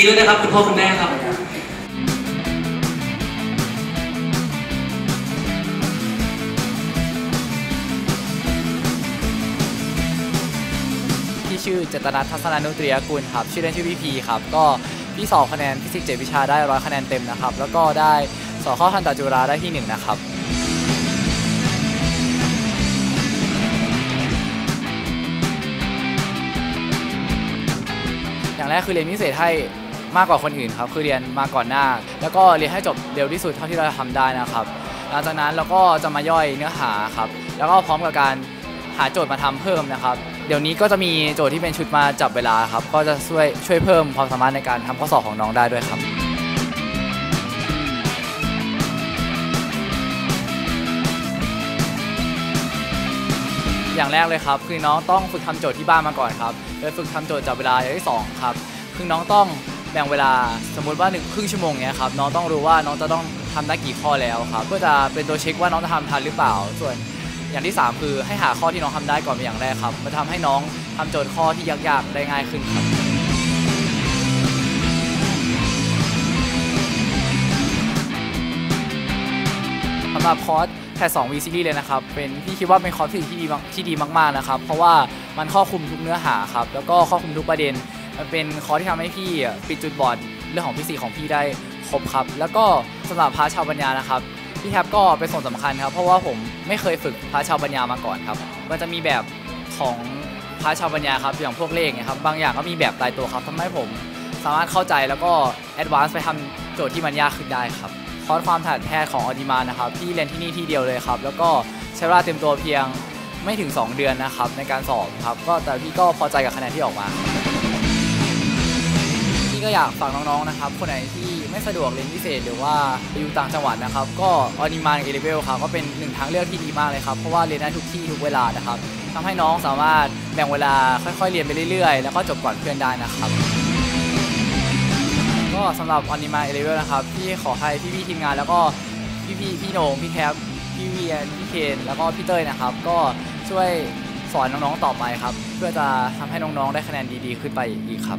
ดีด้วยนะครับคุณพ่อคุณแม่ครับพี่ชื่อเจตนัททัศนานุตรียกุลครับ ชื่อเล่นชื่อพี่พีครับ ก็พี่สอบคะแนนฟิสิกส์เจ็ดวิชาได้ร้อยคะแนนเต็มนะครับ แล้วก็ได้สอบข้าทันตจุฬาได้ที่หนึ่งนะครับอย่างแรกคือเรียนพิเศษให้ มากกว่าคนอื่นครับคือเรียนมาก่อนหน้า แล้วก็เรียนให้จบเร็วที่สุดเท่าที่เราจะทำได้นะครับ หลังจากนั้นเราก็จะมาย่อยเนื้อหาครับแล้วก็พร้อมกับการหาโจทย์มาทำเพิ่มนะครับ เดี๋ยวนี้ก็จะมีโจทย์ที่เป็นชุดมาจับเวลาครับ ก็จะช่วยช่วยเพิ่มความสามารถในการทำข้อสอบของน้องได้ด้วยครับอย่างแรกเลยครับคือน้องต้องฝึกทำโจทย์ที่บ้านมาก่อนครับโดยฝึกทำโจทย์จับเวลาอย่างที่สองครับคือน้องต้อง แบ่งเวลาสมมุติว่าหนึ่งครึ่งชั่วโมงเนี้ยครับน้องต้องรู้ว่าน้องจะต้องทำได้กี่ข้อแล้วครับเพื่อจะเป็นตัวเช็คว่าน้องจะทำทันหรือเปล่า ส่วนอย่างที่สามคือให้หาข้อที่น้องทำได้ก่อนเป็นอย่างแรกครับมันทำให้น้องทำโจทย์ข้อที่ยากๆได้ง่ายขึ้นครับสำหรับคอร์สแพท2 V Series เลยนะครับ เป็นพี่คิดว่าเป็นคอร์สที่ดีที่ดีมากๆนะครับ เพราะว่ามันครอบคลุมทุกเนื้อหาครับ แล้วก็ครอบคลุมทุกประเด็น มันเป็นคอร์สที่ทำให้พี่ปิดจุดบอดเรื่องของฟิสิกส์ของพี่ได้ครบครับ แล้วก็สำหรับพาชาวปัญญานะครับพี่แท็บก็เป็นส่วนสำคัญครับ เพราะว่าผมไม่เคยฝึกพาชาวปัญญามาก่อนครับ มันจะมีแบบของพาชาวปัญญาครับอย่างพวกเลขนี่ยครับบางอย่างก็มีแบบตายตัวครับทำให้ผมสามารถเข้าใจแล้วก็แอดวานซ์ไปทำโจทย์ที่มันยากขึ้นได้ครับคอร์สความถนัดแพทย์ของออดิมานะครับพี่เรียนที่นี่ที่เดียวเลยครับ แล้วก็ใช้เวลาเต็มตัวเพียงไม่ถึง 2 เดือนนะครับในการสอบครับก็แต่พี่ก็พอใจกับคะแนนที่ออกมา ก็อยากฝากน้องๆนะครับ คนไหนที่ไม่สะดวกเรียนพิเศษหรือว่าไปอยู่ต่างจังหวัดนะครับ ก็ออนิมานเอเลเวลครับก็เป็นหนึ่งทางเลือกที่ดีมากเลยครับ เพราะว่าเรียนได้ทุกที่ทุกเวลานะครับทำให้น้องสามารถแบ่งเวลาค่อยๆ เรียนไปเรื่อยๆ แล้วก็จบก่อนเพื่อนได้นะครับก็สำหรับออนิมานเอเลเวลนะครับพี่ขอให้พี่ๆทีมงานแล้วก็พี่ๆพี่โหนงพี่แคปพี่เวียนพี่เคนแล้วก็พี่เต้ยนะครับ ก็ช่วย สอนน้องๆต่อไปครับ เพื่อจะทำให้น้องๆได้คะแนนดีๆ ขึ้นไปอีกครับ